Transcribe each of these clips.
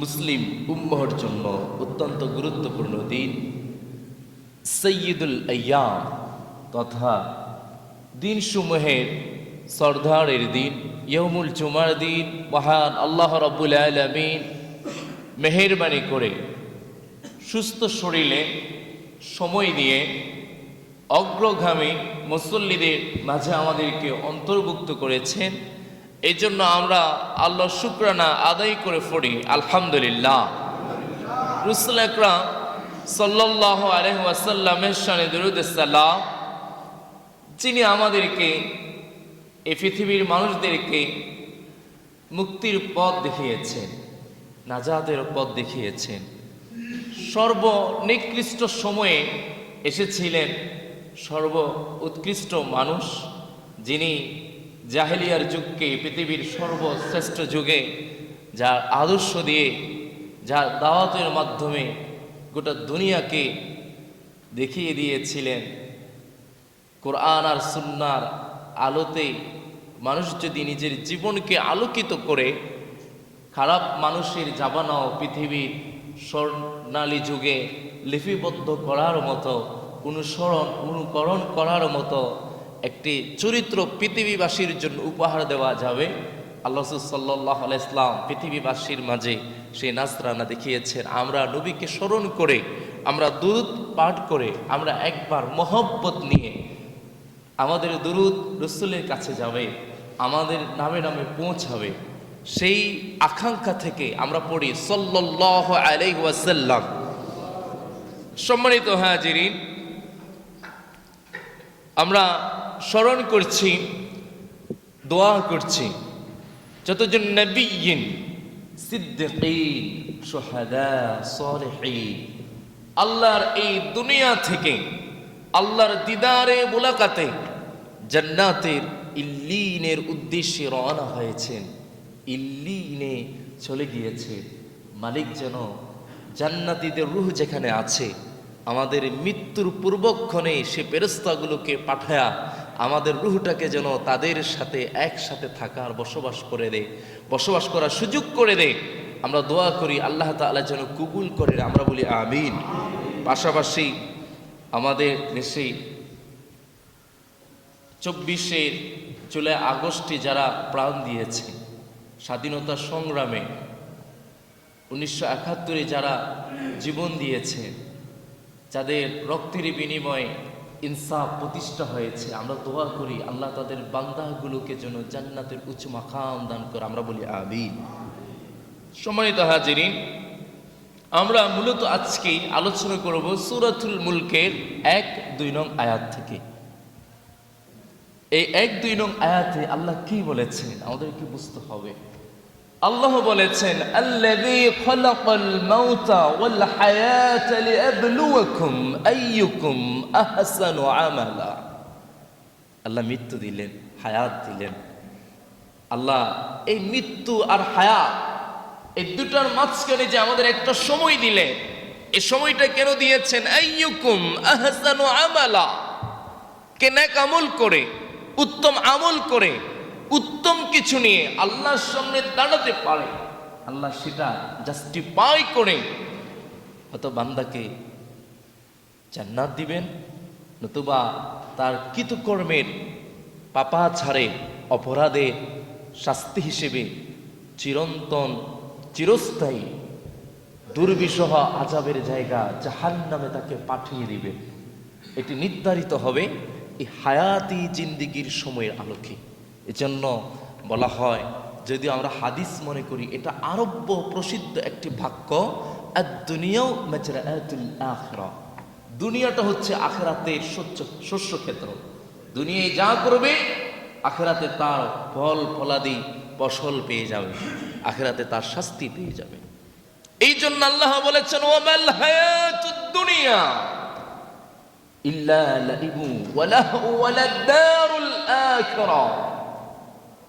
মুসলিম উম্মহর জন্য অত্যন্ত গুরুত্বপূর্ণ দিন। সৈয়দুল আয়াম তথা দিনসমূহের সর্দারের দিন ইয়মুল জুমার দিন, মহান আল্লাহ রব্বুল আলমিন মেহেরবানি করে সুস্থ শরীরে সময় দিয়ে অগ্রগামী মুসল্লিদের মাঝে আমাদেরকে অন্তর্ভুক্ত করেছেন। এই জন্য আমরা আল্লাহ শুক্রানা আদায় করে পড়ি আলহামদুলিল্লাহ। রুসুল আকরাম সাল্লাহ আলহ ওয়াসাল্লামের সানে দরুদাল্লাম যিনি আমাদেরকে, এই পৃথিবীর মানুষদেরকে মুক্তির পথ দেখিয়েছেন নাজাদের পথ দেখিয়েছেন। সর্বনিকৃষ্ট সময়ে এসেছিলেন সর্ব উৎকৃষ্ট মানুষ, যিনি জাহেলিয়ার যুগকে, পৃথিবীর সর্বশ্রেষ্ঠ যুগে যার আদর্শ দিয়ে যার দাওয়াতের মাধ্যমে গোটা দুনিয়াকে দেখিয়ে দিয়েছিলেন। কোরআন আর সুন্নার আলোতে মানুষ যদি নিজের জীবনকে আলোকিত করে, খারাপ মানুষের জাবানাও পৃথিবীর স্বর্ণালী যুগে লিপিবদ্ধ করার মতো, অনুসরণ, অনুকরণ করার মতো একটি চরিত্র পৃথিবীবাসীর জন্য উপহার দেওয়া যাবে। আল্লাহ সাল্লাহ ইসলাম পৃথিবীবাসীর মাঝে সেই নাজরানা দেখিয়েছেন। আমরা নবীকে স্মরণ করে, আমরা দুরুদ পাঠ করে, আমরা একবার মহব্বত নিয়ে আমাদের দুরুদ রসুলের কাছে যাবে, আমাদের নামে নামে পৌঁছাবে। সেই আকাঙ্ক্ষা থেকে আমরা পড়ি সল্লাহ আলাই সম্মানিত হাজিরিন আমরা স্মরণ করছি, দোয়া করছি। যতজন নবীন আল্লাহর এই দুনিয়া থেকে, আল্লাহর দিদারে মোলাকাতে জান্নাতের ইল্লিনের উদ্দেশ্যে রওনা হয়েছেন। ইল্লিনে চলে গিয়েছে। মালিক যেন জান্নাতীদের রুহ যেখানে আছে আমাদের মৃত্যুর পূর্বক্ষণে সে পেরস্তাগুলোকে পাঠায়া আমাদের রুহটাকে যেন তাদের সাথে একসাথে থাকার বসবাস করে দে, বসবাস করার সুযোগ করে দে। আমরা দোয়া করি আল্লাহ তাআলা যেন কবুল করে আমরা বলি আমিন। পাশাপাশি আমাদের দেশে চব্বিশে জুলাই আগস্টে যারা প্রাণ দিয়েছে, স্বাধীনতা সংগ্রামে, উনিশশো একাত্তরে যারা জীবন দিয়েছে যাদের রক্তের বিনিময়ে ইনসাফ প্রতিষ্ঠা হয়েছে, আমরা দোয়া করি আল্লাহ তাদের বান্দাগুলোকে যেন জান্নাতের উচ্চ মাকাম দান করে, আমরা বলি আবিন সম্মানিত হাজিরিন, আমরা মূলত আজকে আলোচনা করব সুরাতুল মুলকের এক দুই নং আয়াত থেকে। এই এক দুই নং আয়াতে আল্লাহ কি বলেছেন? আমাদেরকে বুঝতে হবে। আল্লাহ বলেছেন মাউতা আহসানু আল্লাহ মৃত্যু দিলেন, হায়াত দিলেন। আল্লাহ, এই মৃত্যু আর হায়াত, এই দুটার মাঝখানে যে আমাদের একটা সময় দিলে এই সময়টা কেন দিয়েছেন? আইয়ুকুম আহসানু আমালা। কে ন্যাক আমল করে, উত্তম আমল করে উত্তম কিছু নিয়ে আল্লাহর সামনে দাঁড়াতে পারে। আল্লাহ সেটা জাস্টিফাই করে। হয়তো বান্দাকে জান্নাত দিবেন, নতুবা তার কৃতকর্মের পাপা ছাড়ে অপরাধে শাস্তি হিসেবে চিরন্তন, চিরস্থায়ী, দুর্বিষহ আজাবের জায়গা জাহান নামে তাকে পাঠিয়ে দিবে। এটি নির্ধারিত হবে এই হায়াতি জিন্দিগির সময়ের আলোকে। এজন্য বলা হয় যদি আমরা হাদিস মনে করি, এটা আরব্য প্রসিদ্ধ একটি বাক্য দুনিয়াও আখরা। দুনিয়াটা হচ্ছে আখেরাতে শস্য ক্ষেত্র। দুনিয়ায় যা করবে, আখেরাতে তার ফল, ফলাদি, ফসল পেয়ে যাবে, আখেরাতে তার শাস্তি পেয়ে যাবে। এই জন্য আল্লাহ বলেছেন দুনিয়া ইল্লা লাইবু ওয়ালাদ-দারুল আখিরা।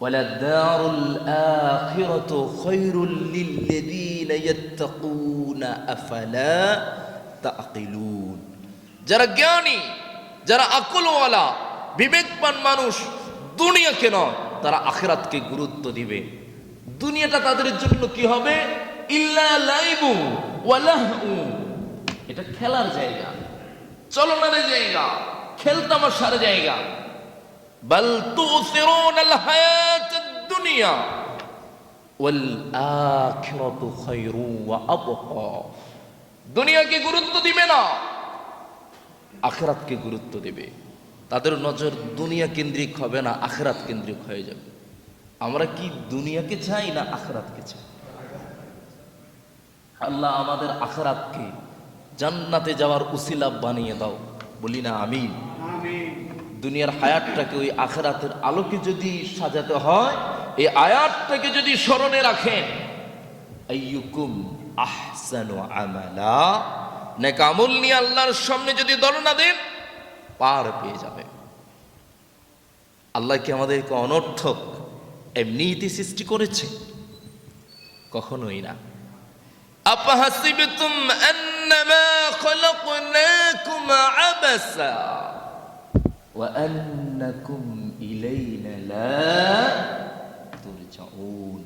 ওয়ালাদ-দারুল আখিরাতু খায়রুল লিল্লাযীনা ইয়াত্তাকুনা আফালা তাকিলুন যারা জ্ঞানী, যারা আকলওয়ালা, বিবেকবান মানুষ, দুনিয়াকে নয়, তারা আখেরাতকে গুরুত্ব দিবে। দুনিয়াটা তাদের জন্য কি হবে? ইল্লা লাইবু ওয়া লাহু এটা খেলার জায়গা। চলনের জায়গা। খেলতামাশার জায়গা। খায়রু দুনিয়াকে গুরুত্ব দিবে না, আখেরাতকে গুরুত্ব দেবে। তাদের নজর দুনিয়া কেন্দ্রিক হবে না, আখেরাত কেন্দ্রিক হয়ে যাবে। আমরা কি দুনিয়াকে চাই না আখেরাতকে চাই? আল্লাহ আমাদের আখেরাতকে জান্নাতে যাওয়ার উসিলা বানিয়ে দাও। বলি না আমি দুনিয়ার হায়াতটাকে ওই আখেরাতের আলোকে যদি সাজাতে হয় এই আয়াতটাকে যদি স্মরণে রাখেন আইয়ুকুম আহসানু আমালা নেক আমল নিয়ে আল্লাহর সামনে যদি দলনা দেন পার পেয়ে যাবে আল্লাহ কি আমাদেরকে অনর্থক এমনিতে সৃষ্টি করেছে কখনোই না أفحسبتم أنما خلقناكم عبثا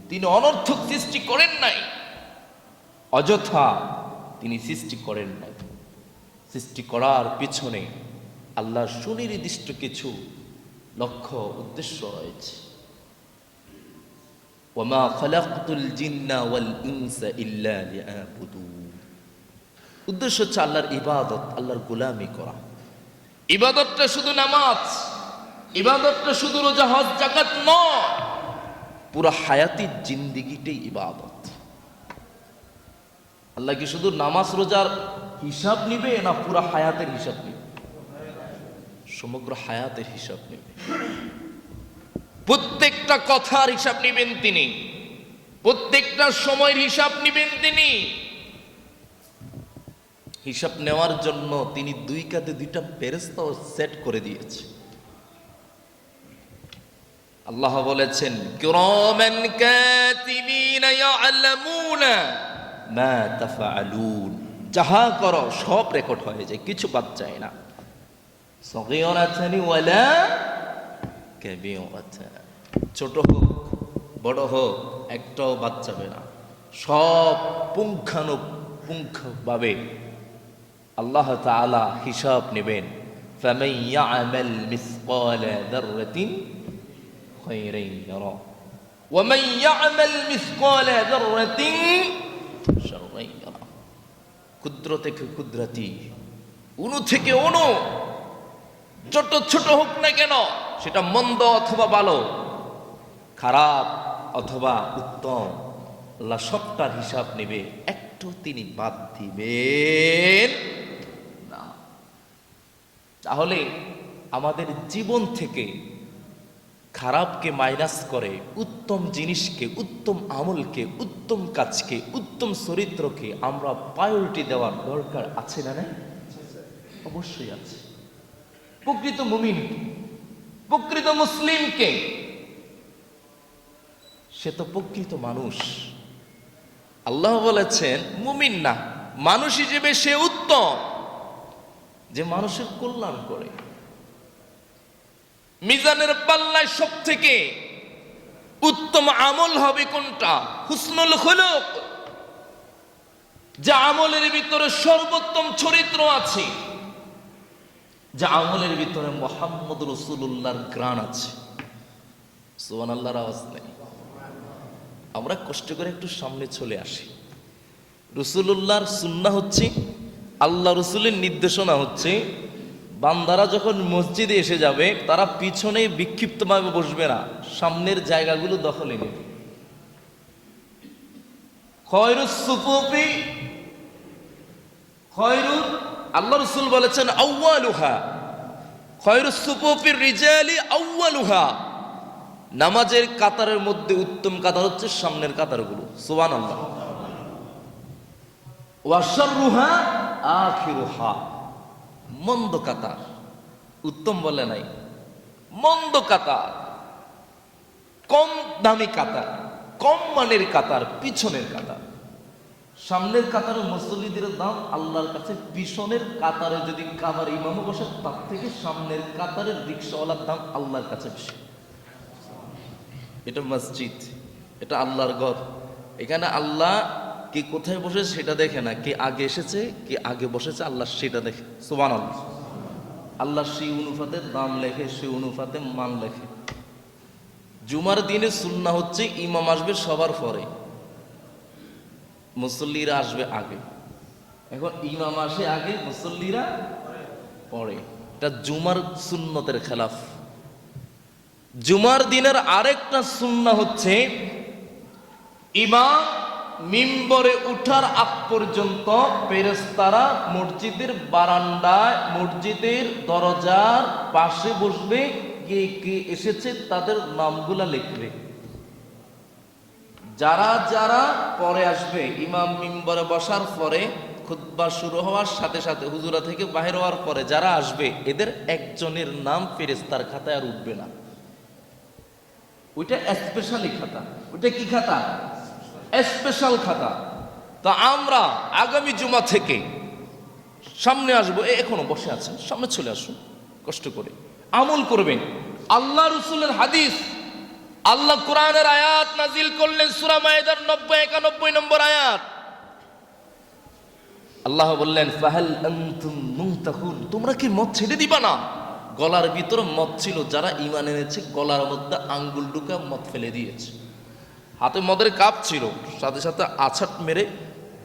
তিনি অনর্থক সৃষ্টি করেন নাই। অযথা তিনি সৃষ্টি করেন নাই। সৃষ্টি করার পিছনে আল্লাহর সুনির্দিষ্ট কিছু লক্ষ্য উদ্দেশ্য রয়েছে। ওমা জিন্না ওয়াল ইনসা ইল্লা উদ্দেশ্য হচ্ছে আল্লাহর ইবাদত, আল্লাহর গোলামি করা। ইবাদতটা শুধু নামাজ, ইবাদতটা শুধু রোজা, হজ জাকাত নয়, পুরো হায়াতি জিন্দিগিটাই ইবাদত। আল্লাহ কি শুধু নামাজ, রোজার হিসাব নিবে না পুরো হায়াতের হিসাব নিবে? সমগ্র হায়াতের হিসাব নিবে। প্রত্যেকটা কথার হিসাব নিবেন তিনি। প্রত্যেকটা সময়ের হিসাব নিবেন তিনি। হিসাব নেওয়ার জন্য তিনি দুই কাঁধে দুইটা ফেরেস্তাও সেট করে দিয়েছে। আল্লাহ বলেছেন যাহা করো, সব রেকর্ড হয়ে যায়, কিছু বাদ যায় না। ছোট হোক, বড় হোক, একটাও বাদ যাবে না। সব পুঙ্খানুপুঙ্খভাবে আল্লাহ তালা হিসাব নেবেন ক্ষুদ্র থেকে ক্ষুদ্রাতি উনু থেকে অনু ছোট ছোট হোক না কেন, সেটা মন্দ অথবা ভালো, খারাপ অথবা উত্তম, আল্লাহ সবটার হিসাব নেবে, একটু তিনি বাদ দিবেন। তাহলে আমাদের জীবন থেকে খারাপকে মাইনাস করে, উত্তম জিনিসকে, উত্তম আমলকে, উত্তম কাজকে, উত্তম চরিত্রকে আমরা প্রায়োরিটি দেওয়ার দরকার আছে না না অবশ্যই আছে। প্রকৃত মুমিন প্রকৃত মুসলিমকে সে তো প্রকৃত মানুষ। আল্লাহ বলেছেন, মুমিন না, মানুষ হিসেবে সে উত্তম। যে মানুষের কল্যাণ করে। মিজানের পাল্লায় সব থেকে উত্তম আমল হবে কোনটা? হুসনুল হলুক যে আমলের ভিতরে সর্বোত্তম চরিত্র আছে, যা আমলের ভিতরে মোহাম্মদ রসুল্লাহর গ্রাণ আছে। সোহান আল্লাহর আওয়াজ নেই। আমরা কষ্ট করে একটু সামনে চলে আসি। রসুল্লাহর সুন্না হচ্ছে আল্লাহ রসুলের নির্দেশনা হচ্ছে, বান্দারা যখন মসজিদে এসে যাবে, তারা পিছনে বিক্ষিপ্তভাবে বসবে না, সামনের জায়গাগুলো দখলে নেবে। খয়রুস সুফুফি খয়রুল আল্লাহ রসুল বলেছেন আউ্বালুহা খয়রুস সুফুফির রিজালি আউ্বালুহা নামাজের কাতারের মধ্যে উত্তম কাতার হচ্ছে সামনের কাতারগুলো। সুবান আল্লাহ ওয়াশারুহা আখিরুহা, মন্দ কাতার। উত্তম বলে নাই, মন্দ কাতার, কম দামি কাতার, কম মানের কাতার, পিছনের কাতার। সামনের কাতারে মুসল্লিদের দাম আল্লাহর কাছে, পিছনের কাতারে যদি কাবার ইমাম বসে, তার থেকে সামনের কাতারের রিক্সাওয়ালার দাম আল্লাহর কাছে বেশি। এটা মসজিদ, এটা আল্লাহর ঘর। এখানে আল্লাহ কে কোথায় বসে সেটা দেখে না, কে আগে এসেছে, কে আগে বসেছে, আল্লাহ সেটা দেখে। সুবান আল্লাহ আল্লাহ সেই অনুপাতে দাম লেখে, সেই অনুপাতে মান লেখে। জুমার দিনে সুন্না হচ্ছে ইমাম আসবে সবার পরে। মুসল্লিরা আসবে আগে। এখন ইমাম আসে আগে, মুসল্লিরা পরে। এটা জুমার সুন্নতের খেলাফ। জুমার দিনের আরেকটা সুন্না হচ্ছে ইমাম মিম্বরে উঠার আগ পর্যন্ত ফেরেস্তারা মসজিদের বারান্দায়, মসজিদের দরজার পাশে বসবে, কে কে এসেছে তাদের নামগুলা লিখবে। যারা যারা পরে আসবে, ইমাম মিম্বরে বসার পরে খুতবা শুরু হওয়ার সাথে সাথে হুজুরা থেকে বাহির হওয়ার পরে যারা আসবে, এদের একজনের নাম ফেরেস্তার খাতায় আর উঠবে না। ওইটা স্পেশালি খাতা। ওইটা কি খাতা? স্পেশাল খাতা তা আমরা আগামী জুমা থেকে সামনে আসব। এখনও বসে আছেন, সামনে চলে আসুন, কষ্ট করে। আমল করবেন। আল্লাহ রসুলের হাদিস, আল্লাহ কোরআনের আয়াত নাজিল করলেন সুরা মায়েদার নব্বই একানব্বই নম্বর আয়াত। আল্লাহ বললেন, ফাহাল আনতুম তোমরা কি মদ ছেড়ে দিবা না? গলার ভিতর মদ ছিল, যারা ইমান এনেছে, গলার মধ্যে আঙ্গুল ঢুকা মদ ফেলে দিয়েছে। হাতে মদের কাপ ছিল, সাথে সাথে আছাট মেরে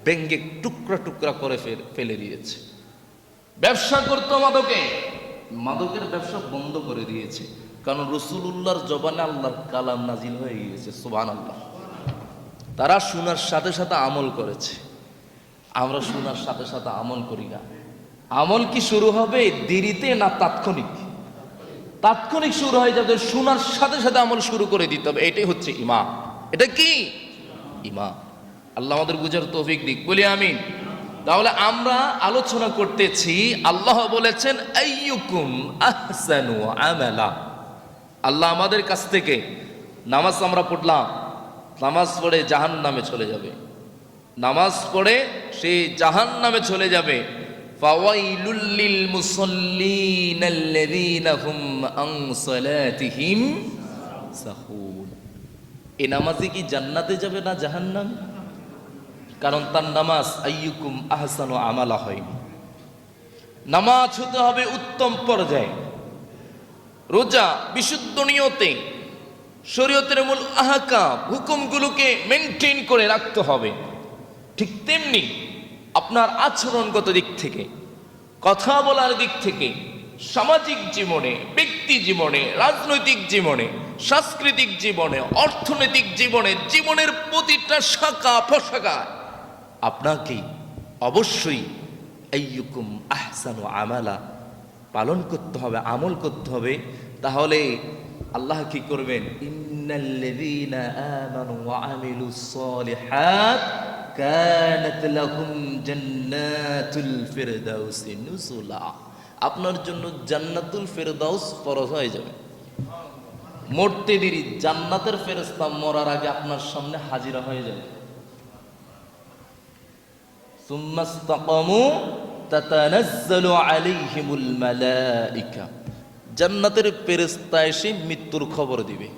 ব্যঙ্গে টুকরা টুকরা করে ফেল- দিয়েছে। ব্যবসা করতো মাদকে, মাদকের ব্যবসা বন্ধ করে দিয়েছে। কারণ রসুল্লাহর জবানে আল্লাহর কালাম নাজিল হয়ে গিয়েছে সুবান আল্লাহ তারা শোনার সাথে সাথে আমল করেছে। আমরা শোনার সাথে সাথে আমল করি না। আমল কি শুরু হবে দেরিতে না তাৎক্ষণিক? তাৎক্ষণিক শুরু হয় যাদের শোনার সাথে সাথে আমল শুরু করে দিতে হবে, এটাই হচ্ছে ইমা এটা কি? ইমা আল্লাহ আমাদের বুঝার তৌফিক দিক। বলি আমিন। তাহলে আমরা আলোচনা করতেছি, আল্লাহ বলেছেন, আইয়ুকুম আহসানু আমালা। আল্লাহ আমাদের কাছ থেকে নামাজ আমরা পড়লাম, নামাজ পড়ে জাহান নামে চলে যাবে। নামাজ পড়ে সে জাহান নামে চলে যাবে। ফাওয়াইলুল লিল মুসাল্লিন আল্লাযীনা হুম আন সালাতিহিম সাহুন। এ নামাজে কি জান্নাতে যাবে না জাহান্নাম? কারণ তার নামাজ আইয়ুকুম আহসানু আমালা হয়নি নামাজ হতে হবে উত্তম পর্যায়ে। রোজা বিশুদ্ধ নিয়তে শরীয়তের মূল আহাকা হুকুমগুলোকে মেনটেন করে রাখতে হবে। ঠিক তেমনি আপনার আচরণগত দিক থেকে, কথা বলার দিক থেকে, সামাজিক জীবনে ব্যক্তি জীবনে, রাজনৈতিক জীবনে, সাংস্কৃতিক জীবনে, অর্থনৈতিক জীবনে, জীবনের প্রতিটা শাখা, প্রশাখা আপনাকে অবশ্যই আইয়ুকুম আহসানু আমালা পালন করতে হবে, আমল করতে হবে। তাহলে আল্লাহ কি করবেন? ইন্নাল্লাযীনা কানাত লাহুম জান্নাতুল ফিরদাউসি নুসুলা। আপনার জন্য জান্নাতুল ফেরদাউস ফরজ হয়ে যাবে। মরতে দেরি জান্নাতের ফেরস্তা মরার আগে আপনার সামনে হাজিরা হয়ে যাবে। জান্নাতের ফেরেস্তা এসে মৃত্যুর খবর দিবে।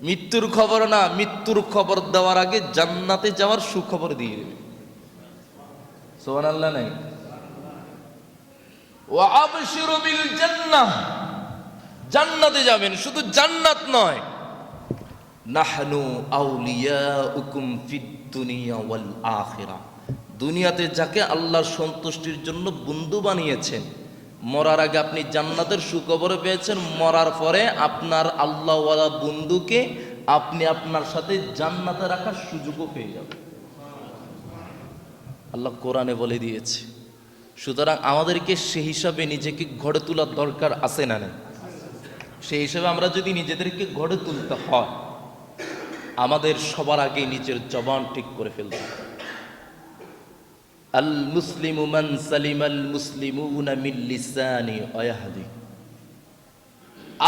মৃত্যুর খবর না, মৃত্যুর খবর দেওয়ার আগে জান্নাতে যাওয়ার সুখবর দিয়ে দেবে। সোহান আল্লাহ নাই? জান্নাতে যাবেন, শুধু জান্নাত নয়। আখিরা। দুনিয়াতে যাকে আল্লাহর সন্তুষ্টির জন্য বন্ধু বানিয়েছেন, মরার আগে আপনি জান্নাতের সুখবর পেয়েছেন, মরার পরে আপনার আল্লাহওয়ালা বন্ধুকে আপনি আপনার সাথে জান্নাতে রাখার সুযোগও পেয়ে যাবেন। আল্লাহ কোরআনে বলে দিয়েছে সুতরাং আমাদেরকে সেই হিসাবে নিজেকে গড়ে তোলার দরকার আছে না নেই। সেই হিসাবে আমরা যদি নিজেদেরকে গড়ে তুলতে হয়, আমাদের সবার আগে নিজের জবান ঠিক করে ফেলতে আল মান লিসানি ওয়া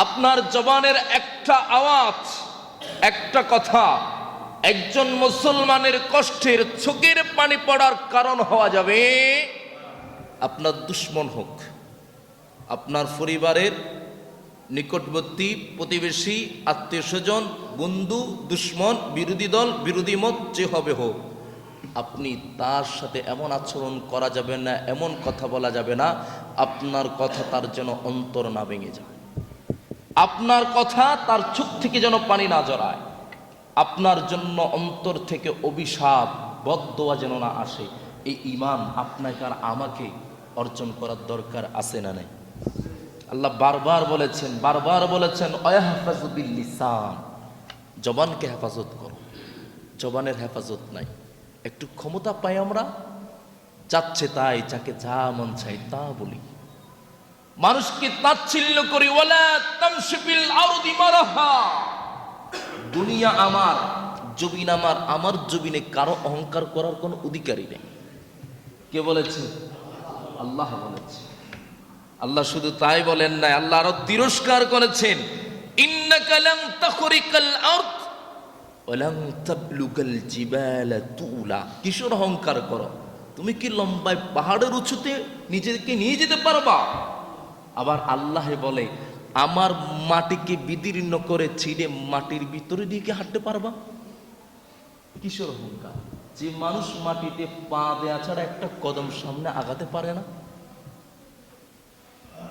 আপনার জবানের একটা আওয়াজ, একটা কথা, একজন মুসলমানের কষ্টের চোখের পানি পড়ার কারণ হওয়া যাবে। আপনার দুশ্মন হোক, আপনার পরিবারের নিকটবর্তী প্রতিবেশী, আত্মীয় স্বজন, বন্ধু, দুশ্মন, বিরোধী দল, বিরোধী মত, যে হবে হোক, আপনি তার সাথে এমন আচরণ করা যাবে না, এমন কথা বলা যাবে না, আপনার কথা তার যেন অন্তর না ভেঙে যায়। আপনার কথা তার চোখ থেকে যেন পানি না জড়ায়। আপনার জন্য অন্তর থেকে অভিশাপ বদোয়া যেন না আসে। এই ইমান আপনাকে আর আমাকে অর্জন করার দরকার আছে না নেই? আল্লাহ বারবার বলেছেন বারবার বলেছেন লিসান জবানকে হেফাজত করো। জবানের হেফাজত নাই। একটু ক্ষমতা পাই আমরা? যাচ্ছে তাই, যাকে যা মন চাই তা বলি। মানুষকে তাচ্ছিল্য করি দুনিয়া আমার জবিন আমার আমার জবিনে কারও অহংকার করার কোনো অধিকারই নেই। কে বলেছে? আল্লাহ বলেছে আল্লাহ শুধু তাই বলেন না আল্লাহ আরও তিরস্কার করেছেন। কিশোর অহংকার করো। তুমি কি লম্বায় পাহাড়ের উঁচুতে নিজেকে নিয়ে যেতে পারবা? আবার আল্লাহ বলে, আমার মাটিকে বিদীর্ণ করে ছিঁড়ে মাটির ভিতরে দিয়ে কি হাঁটতে পারবা? কিশোর অহংকার। যে মানুষ মাটিতে পা দেয়া ছাড়া একটা কদম সামনে আগাতে পারে না।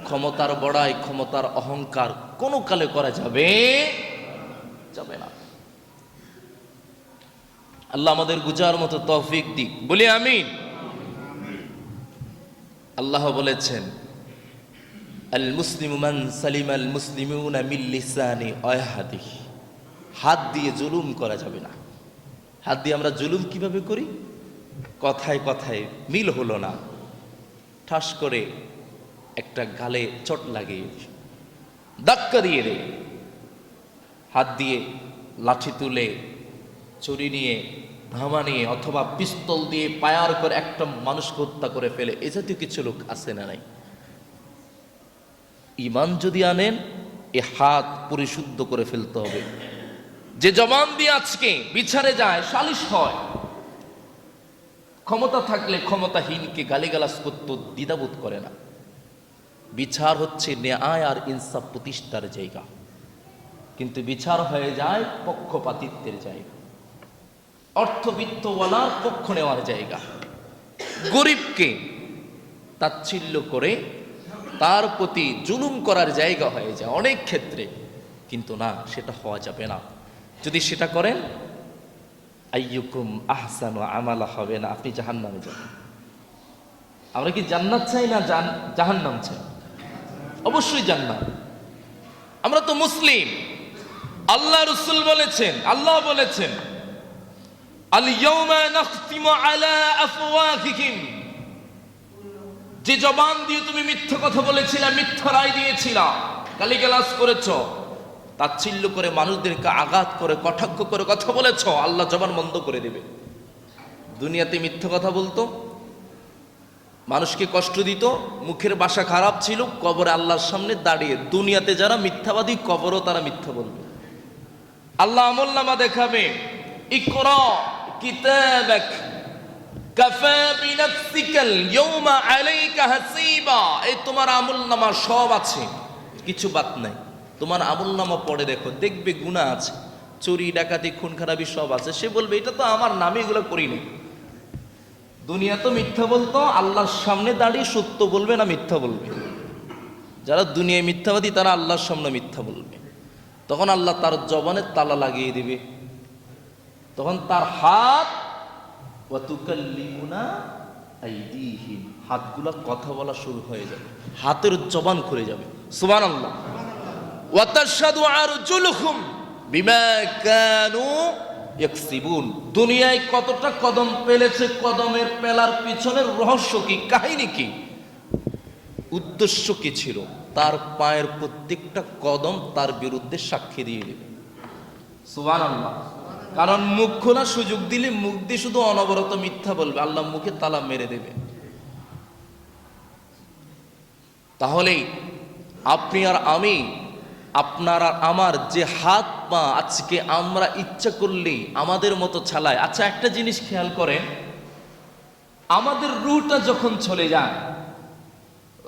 ক্ষমতার বড়াই, ক্ষমতার অহংকার কোনো কালে করা যাবে? যাবে না। আল্লাহ আমাদের গুজার মতো তৌফিক দিক। বলি আমি আল্লাহ বলেছেন, আল মুসলিম মান সালিম আল মুসলিমুনা মিল লিসানি অয়াহাদি হাত দিয়ে জুলুম করা যাবে না। হাত দিয়ে আমরা জুলুম কীভাবে করি? কথায় কথায় মিল হলো না। ঠাস করে একটা গালে চট লাগিয়ে। ধাক্কা দিয়ে রে হাত দিয়ে লাঠি তুলে চুরি নিয়ে, ধামা নিয়ে অথবা পিস্তল দিয়ে পায়ার করে একটা মানুষকে হত্যা করে ফেলে, এ জাতীয় কিছু লোক আছে না নাই? ইমান যদি আনেন, এ হাত পরিশুদ্ধ করে ফেলতে হবে। যে জবান দিয়ে আজকে বিচারে যায়, সালিশ হয়। ক্ষমতা থাকলে ক্ষমতাহীনকে গালিগালাজ করতে দ্বিধাবোধ করে না। বিচার হচ্ছে ন্যায় আর ইনসাফ প্রতিষ্ঠার জায়গা। কিন্তু বিচার হয়ে যায় পক্ষপাতিত্বের জায়গা। অর্থবিত্তওয়ালার পক্ষ নেওয়ার জায়গা। গরিবকে তাচ্ছিল্য করে তার প্রতি জুলুম করার জায়গা হয়ে যায় অনেক ক্ষেত্রে। কিন্তু না, সেটা হওয়া যাবে না। যদি সেটা করেন, আইয়ুকুম আহসান আমালা হবে না, আপনি জাহান্নামে যাবেন। আমরা কি জান্নাত চাই না জান- জাহান্নাম চাই? অবশ্যই জান্নাত। আমরা তো মুসলিম। আল্লাহ রসুল বলেছেন, আল্লাহ বলেছেন যে জবান দিয়ে তুমি মিথ্যা কথা বলেছিলে, মিথ্যা রায় দিয়েছিলা, গালিগালাজ করেছ তাচ্ছিল্য করে মানুষদেরকে আঘাত করে, কটাক্ষ করে কথা বলেছ, আল্লাহ জবান বন্ধ করে দেবে। দুনিয়াতে মিথ্যা কথা বলতো, মানুষকে কষ্ট দিত, মুখের বাসা খারাপ ছিল, কবরে আল্লাহর সামনে দাঁড়িয়ে। দুনিয়াতে যারা মিথ্যাবাদী, কবরও তারা মিথ্যা বলবে। আল্লাহ আমল নামা দেখাবে তোমার আমল নামা সব আছে, কিছু বাদ নাই। তোমার আমল নামা পড়ে দেখো, দেখবে গুনাহ আছে, চুরি, ডাকাতি খুন খারাপি সব আছে। সে বলবে, এটা তো আমার নামে এগুলো করিনি। দুনিয়া তো মিথ্যা বলতো, আল্লাহর সামনে দাঁড়িয়ে সত্য বলবে না মিথ্যা বলবে। যারা দুনিয়ায় মিথ্যাবাদী, তারা আল্লাহর সামনে মিথ্যা বলবে। তখন আল্লাহ তার জবানে তালা লাগিয়ে দিবে। তখন তার হাত হাতগুলা কথা বলা শুরু হয়ে যাবে। হাতের জবান খুলে যাবে। সুবহানাল্লাহ। ওয়াতাশহাদু আরজুলুহুম বিমা কানু ইয়াকসিবুন। দুনিয়ায় কতটা কদম পেলেছে কদমের পেলার পিছনের রহস্য কি, কাহিনী কি? উদ্দেশ্য কি ছিল? তার পায়ের প্রত্যেকটা কদম তার বিরুদ্ধে সাক্ষী দিয়ে দেবে। কারণ মুখ খোলার সুযোগ দিলে মুখ দিয়ে শুধু অনবরত মিথ্যা বলবে, আল্লাহ মুখে তালা মেরে দেবে। তাহলেই আপনি আর আমি আপনার আর আমার যে হাত পা আজকে আমরা ইচ্ছা করলেই আমাদের মতো ছালায় আচ্ছা একটা জিনিস খেয়াল করেন। আমাদের রুটা যখন চলে যায়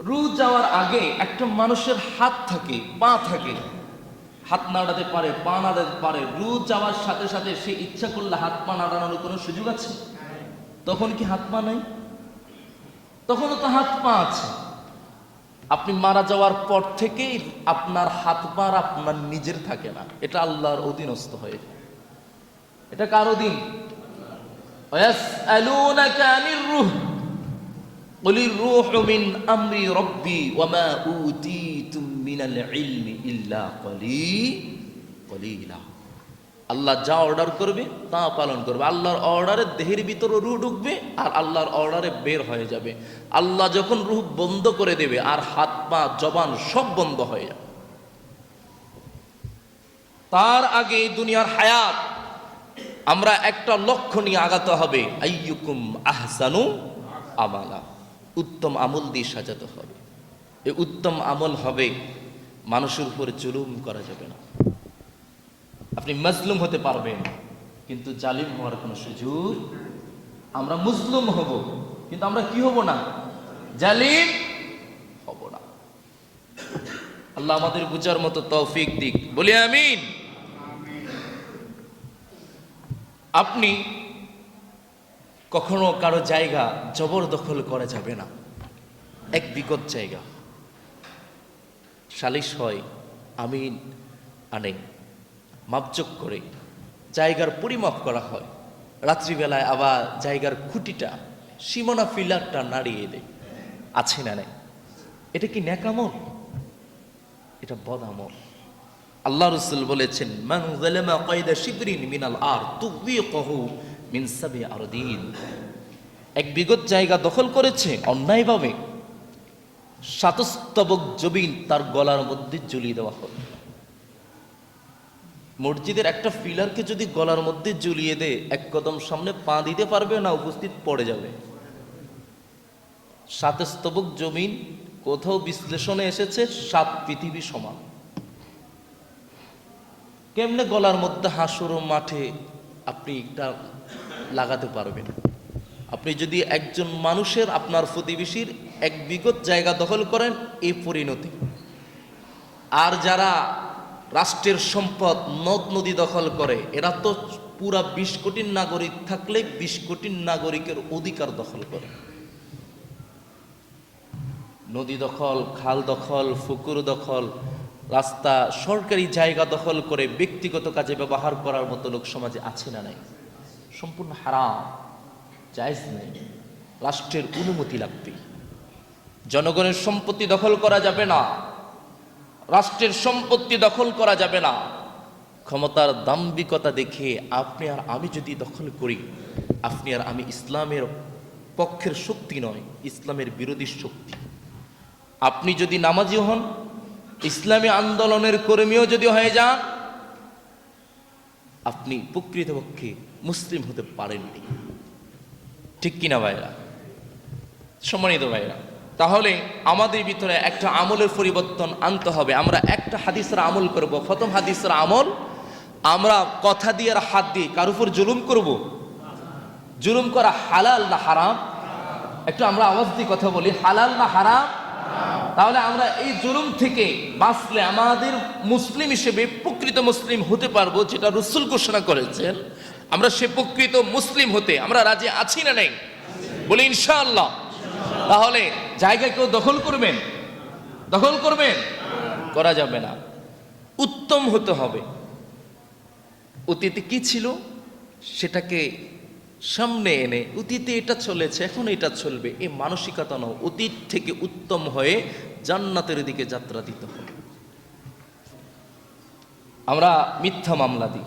রু যাওয়ার আগে একটা মানুষের হাত থাকে, পা থাকে। হাত নাড়াতে পারে, পা নাড়াতে পারে। রু যাওয়ার সাথে সাথে সে ইচ্ছা করলে হাত পা নাড়ানোর কোনো সুযোগ আছে? তখন কি হাত পা নাই? তখনও তো হাত পা আছে। আপনি মারা যাওয়ার পর থেকেই আপনার হাত পার আপনার নিজের থাকে না। এটা আল্লাহর অধীনস্থ হয়ে এটা কার অধীন? আল্লাহ যা অর্ডার করবে, তা পালন করবে। আল্লাহর অর্ডারে দেহের ভিতরে রু ঢুকবে আর আল্লাহর অর্ডারে বের হয়ে যাবে। আল্লাহ যখন রুহ বন্ধ করে দেবে, আর হাত, পা, জবান সব বন্ধ হয়ে যাবে। তার আগে দুনিয়ার হায়াত, আমরা একটা লক্ষ্য নিয়ে আগাতে হবে। আইয়ুকুম আহসানু আমালা। উত্তম আমল দিয়ে সাজাতে হবে। এই উত্তম আমল হবে, মানুষের উপরে জুলুম করা যাবে না। আপনি মজলুম হতে পারবেন, কিন্তু জালিম হওয়ার কোনো সুযোগ আমরা মুসলুম হব। কিন্তু আমরা কি হব না? জালিম হব না। আল্লাহ আমাদের বুঝার মতো তৌফিক দিক। বলি আমিন। আপনি কখনো কারও জায়গা জবরদখল করা যাবে না? এক বিগত জায়গা। সালিশ হয়, আমিন আনে। মাপযোগ করে জায়গার পরিমাপ করা হয়। রাত্রিবেলায় আবার জায়গার খুঁটিটা সীমানা ফিলারটা নাড়িয়ে দেয় আছে না নেই? এটা কি ন্যাকামল? এটা বদ আমল আল্লাহ রসুল বলেছেন, মান যালামা কয়দা শিবরিন মিনাল আর তুগবিকহু মিন সাবি আরদিন। এক বিগত জায়গা দখল করেছে অন্যায়ভাবে। সাতস্তবক জবিন তার গলার মধ্যে ঝুলিয়ে দেওয়া হবে মসজিদের একটা ফিলারকে যদি গলার মধ্যে ঝুলিয়ে দে, এক কদম সামনে পা দিতে পারবে না, উপস্থিত পড়ে যাবে। সাত স্তবক জমিন কোথাও বিশ্লেষণে এসেছে সাত পৃথিবী সমান। কেমনে গলার মধ্যে হাসুর মাঠে আপনি এটা লাগাতে পারবেন? আপনি যদি একজন মানুষের আপনার প্রতিবেশীর এক বিগত জায়গা দখল করেন এই পরিণতি। আর যারা রাষ্ট্রের সম্পদ নদ নদী দখল করে, এরা তো পুরা বিশ কোটির নাগরিক থাকলে বিশ কোটির নাগরিকের অধিকার দখল করে। নদী দখল, খাল দখল, পুকুর দখল, রাস্তা, সরকারি জায়গা দখল করে ব্যক্তিগত কাজে ব্যবহার করার মতো লোক সমাজে আছে না নাই? সম্পূর্ণ হারাম, জায়জ নেই। রাষ্ট্রের অনুমতি লাগবে। জনগণের সম্পত্তি দখল করা যাবে না। রাষ্ট্রের সম্পত্তি দখল করা যাবে না। ক্ষমতার দাম্ভিকতা দেখে আপনি আর আমি যদি দখল করি, আপনি আর আমি ইসলামের পক্ষের শক্তি নয়, ইসলামের বিরোধী শক্তি। আপনি যদি নামাজি হন, ইসলামী আন্দোলনের কর্মীও যদি হয়ে যান, আপনি প্রকৃতপক্ষে মুসলিম হতে পারেননি। ঠিক কিনা ভাইরা? সম্মানিত ভাইরা, তাহলে আমাদের ভিতরে একটা আমলের পরিবর্তন আনতে হবে। আমরা একটা হাদিসের আমল করব। প্রথম হাদিসের আমল, আমরা কথা দিয়ে আর হাত দিয়ে কার উপর জুলুম করব? জুলুম করা হালাল না হারাম? একটু আমরা আওয়াজ দিয়ে কথা বলি, হালাল না হারাম? তাহলে আমরা এই জুলুম থেকে বাঁচলে আমাদের মুসলিম হিসেবে প্রকৃত মুসলিম হতে পারব, যেটা রসুল ঘোষণা করেছেন। আমরা সে প্রকৃত মুসলিম হতে, আমরা রাজি আছি না নেই? বলি ইনশাআল্লাহ। তাহলে জায়গা কেউ দখল করবেন? দখল করবেন? করা যাবে না। উত্তম হতে হবে। অতীতে কি ছিল? সেটাকে সামনে এনে অতীতে এটা চলেছে, এখন এটা চলবে। এই মানসিকতা নাও, অতীত থেকে উত্তম হয়ে জান্নাতের দিকে যাত্রা দিতে হবে। আমরা মিথ্যা মামলা দিই।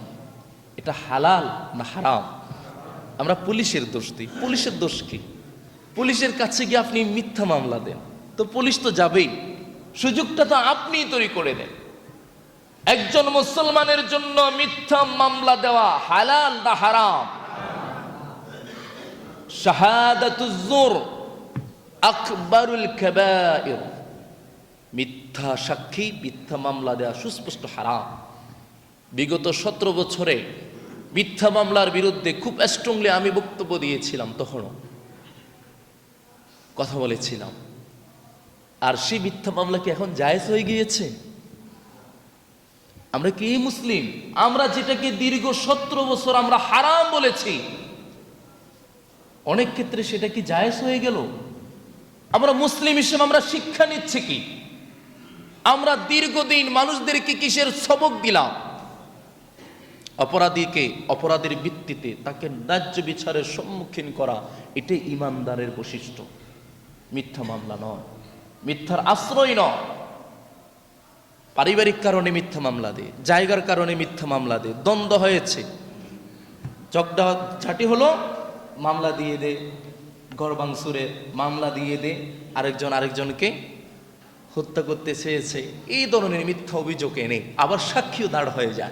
এটা হালাল না হারাম? আমরা পুলিশের দোষ দিই। পুলিশের দোষ কি? পুলিশের কাছে গিয়ে আপনি মিথ্যা মামলা দেন। তো পুলিশ তো যাবেই। সুযোগটা তো আপনিই তৈরি করে দেন। একজন মুসলমানের জন্য মিথ্যা মামলা দেওয়া হালাল না হারাম? শাহাদাতুজ্জুর আকবরুল কাবাইর মিথ্যা সাক্ষী, মিথ্যা মামলা দেওয়া সুস্পষ্ট হারাম। বিগত সতেরো বছরে মিথ্যা মামলার বিরুদ্ধে খুব স্ট্রংলি আমি বক্তব্য দিয়েছিলাম তখনও। কথা বলেছিলাম। আর সেই মিথ্যা মামলা কি এখন জায়েজ হয়ে গিয়েছে? আমরা কি মুসলিম? আমরা যেটাকে দীর্ঘ সতেরো বছর আমরা হারাম বলেছি অনেক ক্ষেত্রে সেটা কি জায়েজ হয়ে গেল? আমরা মুসলিম হিসেবে আমরা শিক্ষা নিচ্ছি কি? আমরা দীর্ঘদিন মানুষদেরকে কিসের সবক দিলাম? অপরাধীকে, অপরাধের ভিত্তিতে তাকে ন্যায্য বিচারের সম্মুখীন করা, এটাই ইমানদারের বৈশিষ্ট্য। মিথ্যা মামলা নয়। মিথ্যার আশ্রয় নয়। পারিবারিক কারণে মিথ্যা মামলা দে জায়গার কারণে মিথ্যা মামলা দে দ্বন্দ্ব হয়েছে। চকডা ঝাঁটি হলো মামলা দিয়ে দে গড়বাংসুরে মামলা দিয়ে দে, আরেকজন আরেকজনকে হত্যা করতে চেয়েছে। এই ধরনের মিথ্যা অভিযোগ এনে আবার সাক্ষীও দাঁড় হয়ে যায়।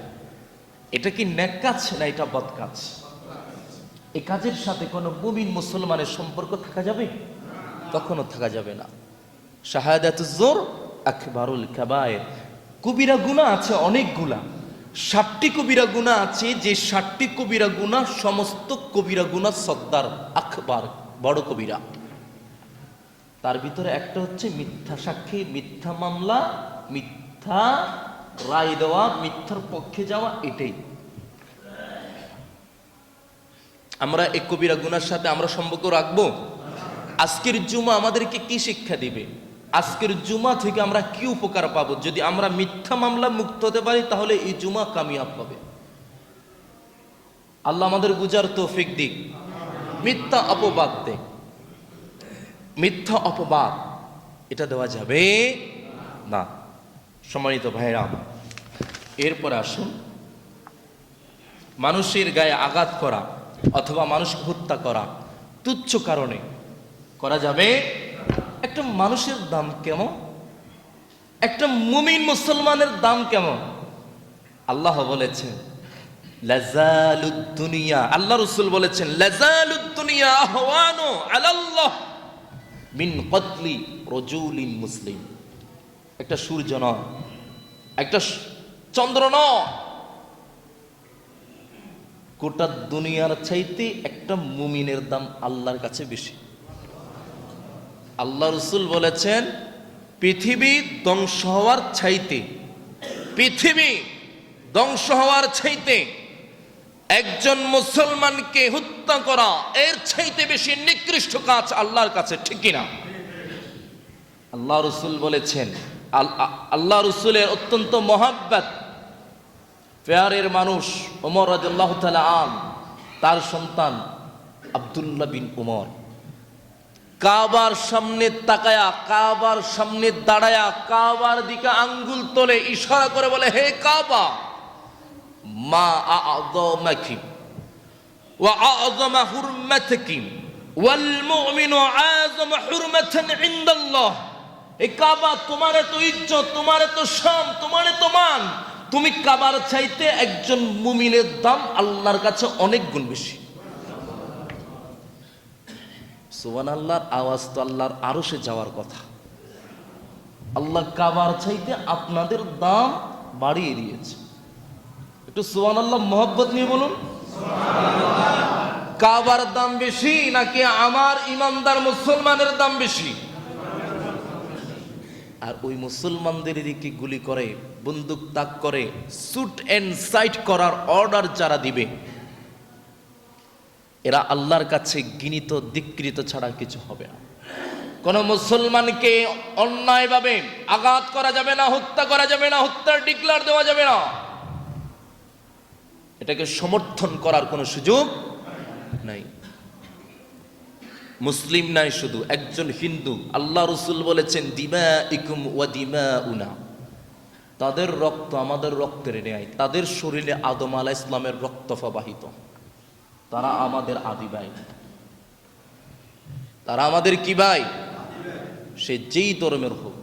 এটা কি ন্যাক কাজ না এটা বদ কাজ? এই কাজের সাথে কোনো মুমিন মুসলমানের সম্পর্ক থাকা যাবে? কখনো থাকা যাবে না। শাহাদাত জোর আকবারুল কাবায়ের। কবিরা গুণা আছে অনেকগুলা। ষাটটি কবিরা গুণা আছে, যে ষাটটি কবিরা গুণা সমস্ত কবিরা গুণা সর্দার আখবার, বড় কবিরা। তার ভিতরে একটা হচ্ছে মিথ্যা সাক্ষী, মিথ্যা মামলা, মিথ্যা রায় দেওয়া, মিথ্যার পক্ষে যাওয়া, এটাই। আমরা এই কবিরা গুনার সাথে আমরা সম্পর্ক রাখব? আজকের জুমা আমাদেরকে কি শিক্ষা দিবে? আজকের জুমা থেকে আমরা কি উপকার পাবো? যদি আমরা মিথ্যা মামলা মুক্ত হতে পারি, তাহলে এই জুমা কামিয়াব পাবে আল্লাহ আমাদের বুঝার তৌফিক দিক। মিথ্যা অপবাদ দে মিথ্যা অপবাদ, এটা দেওয়া যাবে না। সম্মানিত ভাইরা। এরপরে আসুন। মানুষের গায়ে আঘাত করা অথবা মানুষকে হত্যা করা তুচ্ছ কারণে করা যাবে একটা মানুষের দাম কেমন? একটা মুমিন মুসলমানের দাম কেমন? আল্লাহ বলেছেন দুনিয়া আল্লাহ রসুল বলেছেন দুনিয়া আহওয়ানু আলাল্লাহ মিন কতলি রজুলিন মুসলিম। একটা সূর্য নয়, একটা চন্দ্র নয়। গোটা দুনিয়ার চাইতে একটা মুমিনের দাম আল্লাহর কাছে বেশি। আল্লাহ রসুল বলেছেন, পৃথিবী ধ্বংস হওয়ার ছাইতে পৃথিবী ধ্বংস হওয়ার ছাইতে একজন মুসলমানকে হত্যা করা, এর ছাইতে বেশি নিকৃষ্ট কাজ আল্লাহর কাছে, ঠিক কিনা? আল্লাহ রসুল বলেছেন আল্লাহ রসুলের অত্যন্ত মহাব্বাত, ফেয়ারের মানুষ ওমর রাজ্লাহ তালা আন, তার সন্তান আবদুল্লাহ বিন উমর। কাবার সামনে তাকায়া, কাবার সামনে দাঁড়ায়া, কাবার দিকে আঙ্গুল তোলে, ইশারা করে বলে, হে কাবা, মা আযমাকি ওয়া আযমা হুরমাতাকি ওয়াল মুমিনু আযমা হুরমাতান ইনদাল্লাহ। এই কাবা, তোমার এত ইজ্জত, তোমার এত শান, তোমার এত মান। তুমি কাবার চাইতে একজন মুমিনের দাম আল্লাহর কাছে অনেক গুণ বেশি। সুবান আল্লাহর আওয়াজ তো আল্লাহর আরও সে যাওয়ার কথা। আল্লাহ কাবার চাইতে আপনাদের দাম বাড়িয়ে দিয়েছে। একটু সুবান আল্লাহ মোহব্বত নিয়ে বলুন। কাবার দাম বেশি নাকি আমার ইমানদার মুসলমানের দাম বেশি? আর ওই মুসলমানদের দিকে গুলি করে বন্দুক তাক করে সুট এন্ড সাইট করার অর্ডার যারা দিবে? এরা আল্লাহর কাছে গিনিত দিকৃত ছাড়া কিছু হবে না। কোন মুসলমানকে অন্যায়ভাবে আঘাত করা যাবে না, হত্যা করা যাবে না, হত্যার ডিক্লার দেওয়া যাবে না। এটাকে সমর্থন করার কোনো সুযোগ নাই। মুসলিম নাই শুধু, একজন হিন্দু। আল্লাহ রসুল বলেছেন দিমা ইকুম ওয়া দিমা উনা তাদের রক্ত আমাদের রক্তের ন্যায়, তাদের শরীরে আদম আলা ইসলামের রক্ত প্রবাহিত তারা আমাদের আদি ভাই। তারা আমাদের কি ভাই? সে যেই ধর্মের হোক।